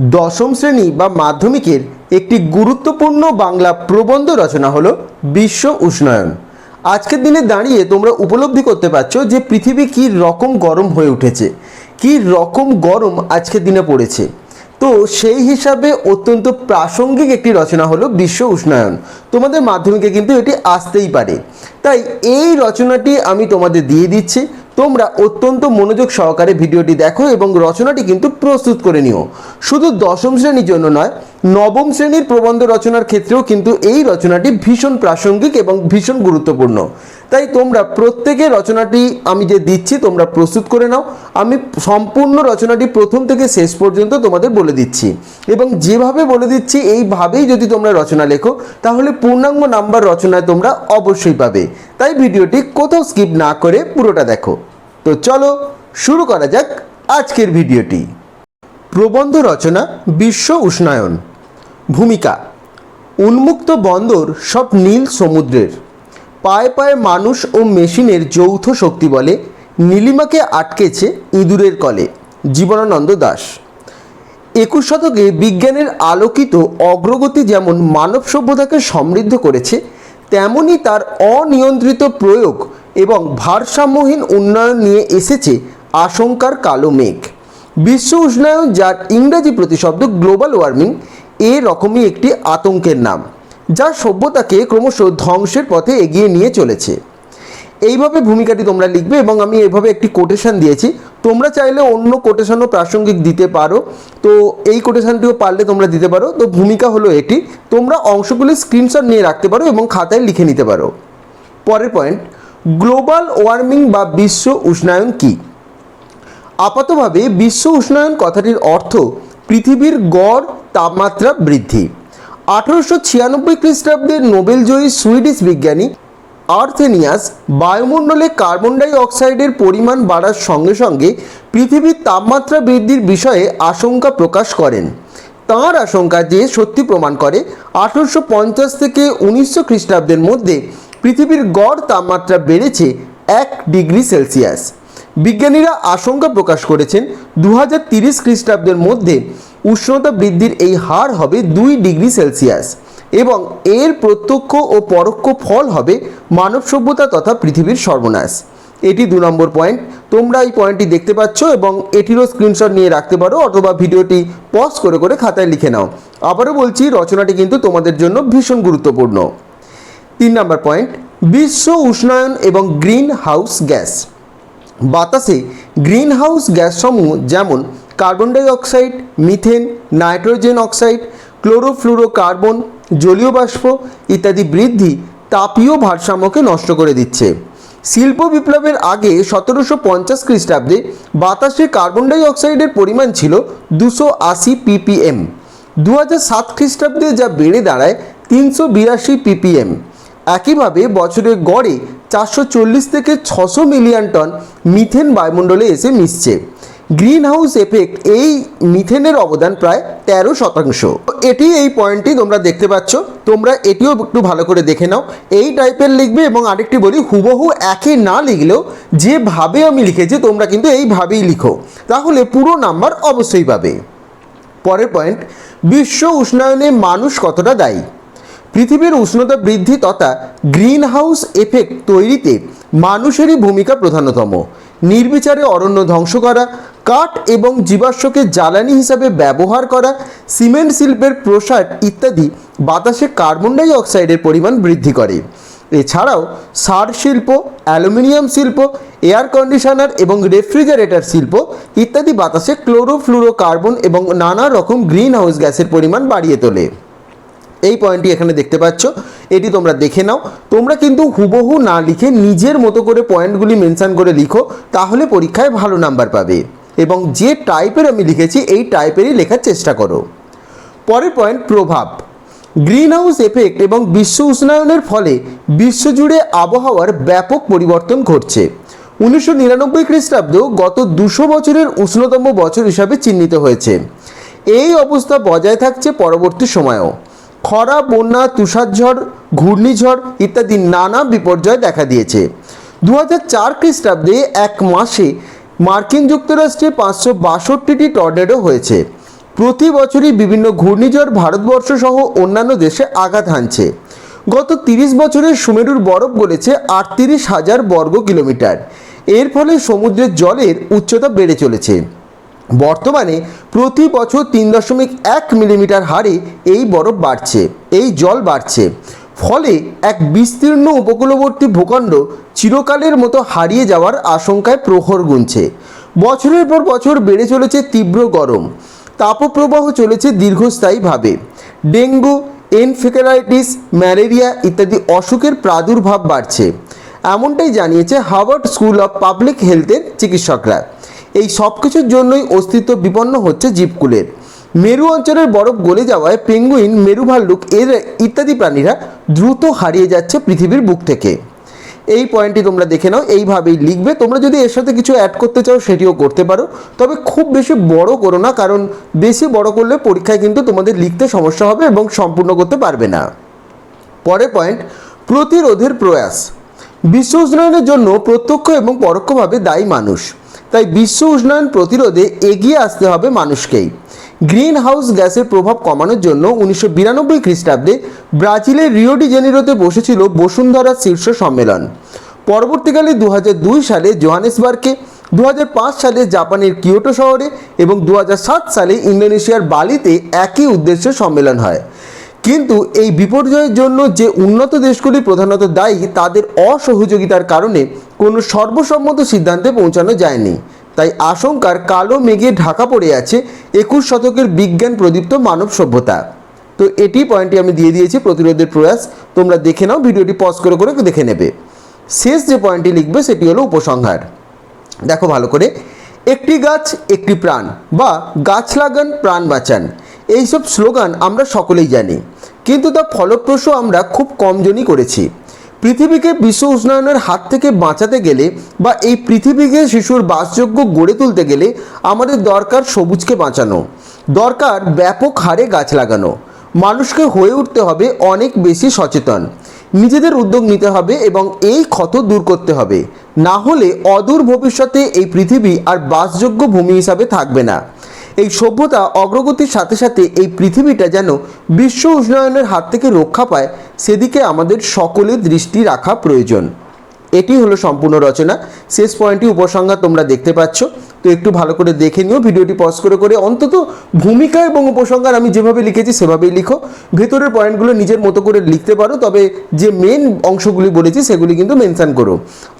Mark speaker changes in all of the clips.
Speaker 1: দশম শ্রেণি বা মাধ্যমিকের একটি গুরুত্বপূর্ণ বাংলা প্রবন্ধ রচনা হলো বিশ্ব উষ্ণায়ন। আজকের দিনে দাঁড়িয়ে তোমরা উপলব্ধি করতে পারছ যে পৃথিবী কী রকম গরম হয়ে উঠেছে, কী রকম গরম আজকের দিনে পড়েছে। তো সেই হিসাবে অত্যন্ত প্রাসঙ্গিক একটি রচনা হলো বিশ্ব উষ্ণায়ন। তোমাদের মাধ্যমিকে কিন্তু এটি আসতেই পারে। তাই এই রচনাটি আমি তোমাদের দিয়ে দিচ্ছি। তোমরা অত্যন্ত মনোযোগ সহকারে ভিডিওটি দেখো এবং রচনাটি কিন্তু প্রস্তুত করে নিও। শুধু দশম শ্রেণির জন্য নয়, নবম শ্রেণির প্রবন্ধ রচনার ক্ষেত্রেও কিন্তু এই রচনাটি ভীষণ প্রাসঙ্গিক এবং ভীষণ গুরুত্বপূর্ণ। তাই তোমরা প্রত্যেকে রচনাটি আমি যে দিচ্ছি, তোমরা প্রস্তুত করে নাও। আমি সম্পূর্ণ রচনাটি প্রথম থেকে শেষ পর্যন্ত তোমাদের বলে দিচ্ছি। এবং যেভাবে বলে দিচ্ছি, এইভাবেই যদি তোমরা রচনা লেখো, তাহলে পূর্ণাঙ্গ নাম্বার রচনায় তোমরা অবশ্যই পাবে। তাই ভিডিওটি কোথাও স্কিপ না করে পুরোটা দেখো। তো চলো শুরু করা যাক আজকের ভিডিওটি। প্রবন্ধ রচনা, বিশ্ব উষ্ণায়ন। ভূমিকা, উন্মুক্ত বন্দর সব নীল সমুদ্রের। পায়ে পায়ে মানুষ ও মেশিনের যৌথ শক্তি বলে নীলিমাকে আটকেছে ইঁদুরের কলে। জীবনানন্দ দাস। একুশ শতকে বিজ্ঞানের আলোকিত অগ্রগতি যেমন মানব সভ্যতাকে সমৃদ্ধ করেছে, তেমনি তার অনিয়ন্ত্রিত প্রয়োগ এবং ভারসাম্যহীন উন্নয়ন নিয়ে এসেছে আশঙ্কার কালো মেঘ। বিশ্ব উষ্ণায়ন যার ইংরেজি প্রতিশব্দ গ্লোবাল ওয়ার্মিং এ রকমই একটি আতঙ্কের নাম। যা সভ্যতাকে ক্রমশ ধ্বংসের পথে এগিয়ে নিয়ে চলেছে। এইভাবে ভূমিকাটি তোমরা লিখবে এবং আমি এভাবে একটি কোটেশন দিয়েছি। তোমরা চাইলে অন্য কোটেশনও প্রাসঙ্গিক দিতে পারো। তো এই কোটেশনটিও পারলে তোমরা দিতে পারো। তো ভূমিকা হলো এটি। তোমরা অংশগুলি স্ক্রিনশট নিয়ে রাখতে পারো এবং খাতায় লিখে নিতে পারো। পরের পয়েন্ট গ্লোবাল ওয়ার্মিং বা বিশ্ব উষ্ণায়ন কী? আপাতভাবে বিশ্ব উষ্ণায়ন কথাটির অর্থ পৃথিবীর গড়, তাপমাত্রা বৃদ্ধি। আঠারোশো ছিয়ানব্বই খ্রিস্টাব্দের নোবেলজয়ী সুইডিশ বিজ্ঞানী আর্থেনিয়াস বায়ুমণ্ডলে কার্বন ডাই অক্সাইডের পরিমাণ বাড়ার সঙ্গে সঙ্গে পৃথিবীর তাপমাত্রা বৃদ্ধির বিষয়ে আশঙ্কা প্রকাশ করেন। তাঁর আশঙ্কা যে সত্যি প্রমাণ করে, আঠারোশো পঞ্চাশ থেকে উনিশশো খ্রিস্টাব্দের মধ্যে পৃথিবীর গড় তাপমাত্রা বেড়েছে এক ডিগ্রি সেলসিয়াস। বিজ্ঞানীরা আশঙ্কা প্রকাশ করেছেন দু হাজার তিরিশ খ্রিস্টাব্দের মধ্যে উষ্ণতা বৃদ্ধির এই হার হবে দুই ডিগ্রি সেলসিয়াস এবং এর প্রত্যক্ষ ও পরোক্ষ ফল হবে মানব সভ্যতা তথা পৃথিবীর সর্বনাশ। এটি দু নম্বর পয়েন্ট। তোমরা এই পয়েন্টটি দেখতে পাচ্ছ এবং এটিরও স্ক্রিনশট নিয়ে রাখতে পারো অথবা ভিডিওটি পজ করে করে খাতায় লিখে নাও। আবারও বলছি, রচনাটি কিন্তু তোমাদের জন্য ভীষণ গুরুত্বপূর্ণ। তিন নম্বর পয়েন্ট। বিশ্ব উষ্ণায়ন এবং গ্রিন হাউস গ্যাস। বাতাসে গ্রিন হাউস গ্যাসসমূহ যেমন carbon dioxide, methane, nitrogen oxide, chlorofluorocarbon, জলীয় বাষ্প ইত্যাদি বৃদ্ধি তাপীয় ভারসাম্যকে নষ্ট করে দিচ্ছে। শিল্প বিপ্লবের আগে সতেরোশো পঞ্চাশ খ্রিস্টাব্দে বাতাসে কার্বন ডাই অক্সাইডের পরিমাণ ছিল দুশো আশি পিপিএম দু হাজার সাত খ্রিস্টাব্দে যা বেড়ে দাঁড়ায় তিনশো বিরাশি পিপিএম একইভাবে বছরে গড়ে চারশো চল্লিশ থেকে ছশো মিলিয়ন টন মিথেন বায়ুমণ্ডলে এসে মিশছে। গ্রিন হাউস এফেক্ট এই মিথেনের অবদান প্রায় তেরো শতাংশ। এটি এই পয়েন্টটি তোমরা দেখতে পাচ্ছ। তোমরা এটিও একটু ভালো করে দেখে নাও। এই টাইপের লিখবে এবং আরেকটি বলি, হুবহু একই না লিখলেও যেভাবে আমি লিখেছি, তোমরা কিন্তু এইভাবেই লিখো। তাহলে পুরো নাম্বার অবশ্যই পাবে। পরের পয়েন্ট, বিশ্ব উষ্ণায়নে মানুষ কতটা দায়ী? পৃথিবীর উষ্ণতা বৃদ্ধি তথা গ্রিন হাউস এফেক্ট তৈরিতে মানুষেরই ভূমিকা প্রধানতম। নির্বিচারে অরণ্য ধ্বংস করা, কাঠ এবং জীবাশ্মকে জ্বালানি হিসাবে ব্যবহার করা, সিমেন্ট শিল্পের প্রসার ইত্যাদি বাতাসে কার্বন ডাই অক্সাইডের পরিমাণ বৃদ্ধি করে। এছাড়াও সার শিল্প, অ্যালুমিনিয়াম শিল্প, এয়ার কন্ডিশনার এবং রেফ্রিজারেটর শিল্প ইত্যাদি বাতাসে ক্লোরোফ্লুরোকার্বন এবং নানা রকম গ্রিন হাউস গ্যাসের পরিমাণ বাড়িয়ে তোলে। এই পয়েন্টটি এখানে দেখতে পাচ্ছ। এটি তোমরা দেখে নাও। তোমরা কিন্তু হুবহু না লিখে নিজের মতো করে পয়েন্টগুলি মেনশন করে লিখো, তাহলে পরীক্ষায় ভালো নাম্বার পাবে। এবং যে টাইপের আমি লিখেছি, এই টাইপেরই লেখার চেষ্টা করো। পরের পয়েন্ট প্রভাব। গ্রিন হাউস এফেক্ট এবং বিশ্ব উষ্ণায়নের ফলে বিশ্বজুড়ে আবহাওয়ার ব্যাপক পরিবর্তন ঘটছে। উনিশশো নিরানব্বই খ্রিস্টাব্দ গত দুশো বছরের উষ্ণতম বছর হিসাবে চিহ্নিত হয়েছে। এই অবস্থা বজায় থাকছে পরবর্তী সময়েও। খরা, বন্যা, তুষারঝড়, ঘূর্ণিঝড় ইত্যাদি নানা বিপর্যয় দেখা দিয়েছে। দু হাজার চার খ্রিস্টাব্দে এক মাসে মার্কিন যুক্তরাষ্ট্রে পাঁচশো বাষট্টিটি টর্নেডো হয়েছে। প্রতি বছরই বিভিন্ন ঘূর্ণিঝড় ভারতবর্ষ সহ অন্যান্য দেশে আঘাত হানছে। গত তিরিশ বছরের সুমেরুর বরফ গলেছে আটত্রিশ হাজার বর্গ কিলোমিটার এর ফলে সমুদ্রের জলের উচ্চতা বেড়ে চলেছে। বর্তমানে প্রতি বছর তিন দশমিক এক মিলিমিটার হারে এই বরফ বাড়ছে, এই জল বাড়ছে। ফলে এক বিস্তীর্ণ উপকূলবর্তী ভূখণ্ড চিরকালের মতো হারিয়ে যাওয়ার আশঙ্কায় প্রহর গুনছে। বছরের পর বছর বেড়ে চলেছে তীব্র গরম। তাপপ্রবাহ চলেছে দীর্ঘস্থায়ীভাবে। ডেঙ্গু এনফেকারাইটিস ম্যালেরিয়া ইত্যাদি অসুখের প্রাদুর্ভাব বাড়ছে। এমনটাই জানিয়েছে হার্ভার্ড স্কুল অফ পাবলিক হেলথের চিকিৎসকরা। এই সব কিছুর জন্যই অস্তিত্ব বিপন্ন হচ্ছে জীবকুলের। মেরু অঞ্চলের বরফ গলে যাওয়ায় পেঙ্গুইন, মেরু ভাল্লুক, এর ইত্যাদি প্রাণীরা দ্রুত হারিয়ে যাচ্ছে পৃথিবীর বুক থেকে। এই পয়েন্টটি তোমরা দেখে নাও, এইভাবেই লিখবে। তোমরা যদি এর সাথে কিছু অ্যাড করতে চাও, সেটিও করতে পারো। তবে খুব বেশি বড় করো না, কারণ বেশি বড় করলে পরীক্ষায় কিন্তু তোমাদের লিখতে সমস্যা হবে এবং সম্পূর্ণ করতে পারবে না। পরের পয়েন্ট, প্রতিরোধের প্রয়াস। বিশ্ব উষ্ণায়নের জন্য প্রত্যক্ষ এবং পরোক্ষভাবে দায়ী মানুষ। তাই বিশ্ব উষ্ণায়ন প্রতিরোধে এগিয়ে আসতে হবে মানুষকেই। গ্রিন হাউস গ্যাসের প্রভাব কমানোর জন্য উনিশশো বিরানব্বই খ্রিস্টাব্দে ব্রাজিলের রিওডি জেনিরোতে বসেছিল বসুন্ধরা শীর্ষ সম্মেলন। পরবর্তীকালে দু দুই সালে জোহানেসবার্গে দু হাজার পাঁচ সালে জাপানের কিয়োটো শহরে এবং দু হাজার সাত সালে ইন্দোনেশিয়ার বালিতে একই উদ্দেশ্যে সম্মেলন হয়। কিন্তু এই বিপর্যয়ের জন্য যে উন্নত দেশগুলি প্রধানত দায়ী তাদের অসহযোগিতার কারণে কোনো সর্বসম্মত সিদ্ধান্তে পৌঁছানো যায়নি। তাই আশঙ্কার কালো মেঘে ঢাকা পড়ে আছে একুশ শতকের বিজ্ঞান প্রদীপ্ত মানব সভ্যতা। তো এটি পয়েন্টটি আমি দিয়ে দিয়েছি প্রতিরোধের প্রয়াস। তোমরা দেখে নাও, ভিডিওটি পজ করে করে দেখে নেবে। শেষ যে পয়েন্টটি লিখবে সেটি হলো উপসংহার। দেখো ভালো করে। একটি গাছ, একটি প্রাণ বা গাছ লাগান, প্রাণ বাঁচান। এইসব স্লোগান আমরা সকলেই জানি। কিন্তু তা ফলপ্রসূ আমরা খুব কমজনই করেছি। পৃথিবীকে বিশ্ব উষ্ণায়নের হাত থেকে বাঁচাতে গেলে বা এই পৃথিবীকে শিশুর বাসযোগ্য গড়ে তুলতে গেলে আমাদের দরকার সবুজকে বাঁচানো, দরকার ব্যাপক হারে গাছ লাগানো। মানুষকে হয়ে উঠতে হবে অনেক বেশি সচেতন। নিজেদের উদ্যোগ নিতে হবে এবং এই ক্ষত দূর করতে হবে। না হলে অদূর ভবিষ্যতে এই পৃথিবী আর বাসযোগ্য ভূমি হিসাবে থাকবে না। এই সভ্যতা অগ্রগতির সাথে সাথে এই পৃথিবীটা যেন বিশ্ব উষ্ণায়নের হাত থেকে রক্ষা পায়, সেদিকে আমাদের সকলে দৃষ্টি রাখা প্রয়োজন। এটি হলো সম্পূর্ণ রচনা। শেষ পয়েন্টটি উপসংহার তোমরা দেখতে পাচ্ছ। তো একটু ভালো করে দেখে নিও। ভিডিওটি পজ করে করে অন্তত ভূমিকা এবং উপসংহার আমি যেভাবে লিখেছি, সেভাবেই লিখো। ভেতরের পয়েন্টগুলো নিজের মতো করে লিখতে পারো, তবে যে মেন অংশগুলি বলেছি, সেগুলি কিন্তু মেনশন করো।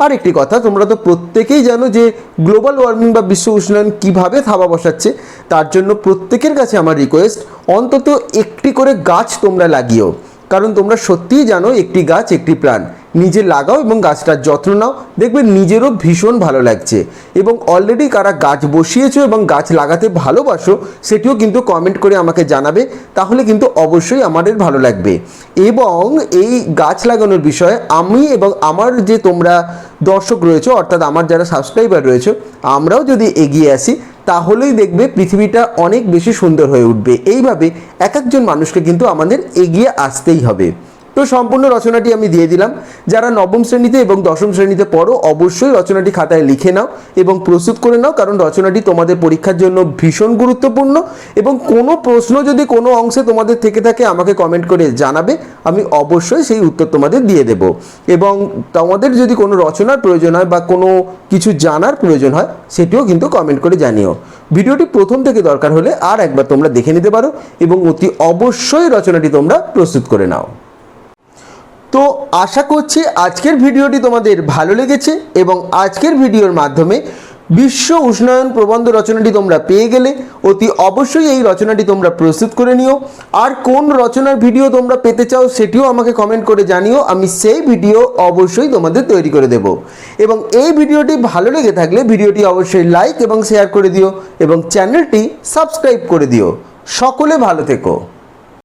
Speaker 1: আর একটি কথা, তোমরা তো প্রত্যেকেই জানো যে গ্লোবাল ওয়ার্মিং বা বিশ্ব উষ্ণায়ন কীভাবে থাবা বসাচ্ছে, তার জন্য প্রত্যেকের কাছে আমার রিকোয়েস্ট অন্তত একটি করে গাছ তোমরা লাগিও। কারণ তোমরা সত্যিই জানো, একটি গাছ একটি প্রাণ। নিজে লাগাও এবং গাছটার যত্ন নাও। দেখবে নিজেরও ভীষণ ভালো লাগছে। এবং অলরেডি কারা গাছ বসিয়েছো এবং গাছ লাগাতে ভালোবাসো, সেটিও কিন্তু কমেন্ট করে আমাকে জানাবে। তাহলে কিন্তু অবশ্যই আমাদের ভালো লাগবে। এবং এই গাছ লাগানোর বিষয়ে আমি এবং আমার যে তোমরা দর্শক রয়েছে, অর্থাৎ আমার যারা সাবস্ক্রাইবার রয়েছে, আমরাও যদি এগিয়ে আসি, তাহলেই দেখবে পৃথিবীটা অনেক বেশি সুন্দর হয়ে উঠবে। এইভাবে এক একজন মানুষকে কিন্তু আমাদের এগিয়ে আসতেই হবে। তো সম্পূর্ণ রচনাটি আমি দিয়ে দিলাম। যারা নবম শ্রেণীতে এবং দশম শ্রেণীতে পড়ো, অবশ্যই রচনাটি খাতায় লিখে নাও এবং প্রস্তুত করে নাও, কারণ রচনাটি তোমাদের পরীক্ষার জন্য ভীষণ গুরুত্বপূর্ণ এবং কোনো প্রশ্ন যদি কোনো অংশে তোমাদের থেকে থাকে, আমাকে কমেন্ট করে জানাবে। আমি অবশ্যই সেই উত্তর তোমাদের দিয়ে দেব। এবং তোমাদের যদি কোনো রচনার প্রয়োজন হয় বা কোনো কিছু জানার প্রয়োজন হয়, সেটিও কিন্তু কমেন্ট করে জানিও। ভিডিওটি প্রথম থেকে দরকার হলে আর একবার তোমরা দেখে নিতে পারো এবং অতি অবশ্যই রচনাটি তোমরা প্রস্তুত করে নাও। তো আশা করছি আজকের ভিডিওটি তোমাদের ভালো লেগেছে এবং আজকের ভিডিওর মাধ্যমে বিশ্ব উষ্ণায়ন প্রবন্ধ রচনাটি তোমরা পেয়ে গেলে। অতি অবশ্যই এই রচনাটি তোমরা প্রস্তুত করে নিও। আর কোন রচনার ভিডিও তোমরা পেতে চাও সেটিও আমাকে কমেন্ট করে জানিও। আমি সেই ভিডিও অবশ্যই তোমাদের তৈরি করে দেব। এবং এই ভিডিওটি ভালো লেগে থাকলে ভিডিওটি অবশ্যই লাইক এবং শেয়ার করে দিও এবং চ্যানেলটি সাবস্ক্রাইব করে দিও। সকলে ভালো থেকো।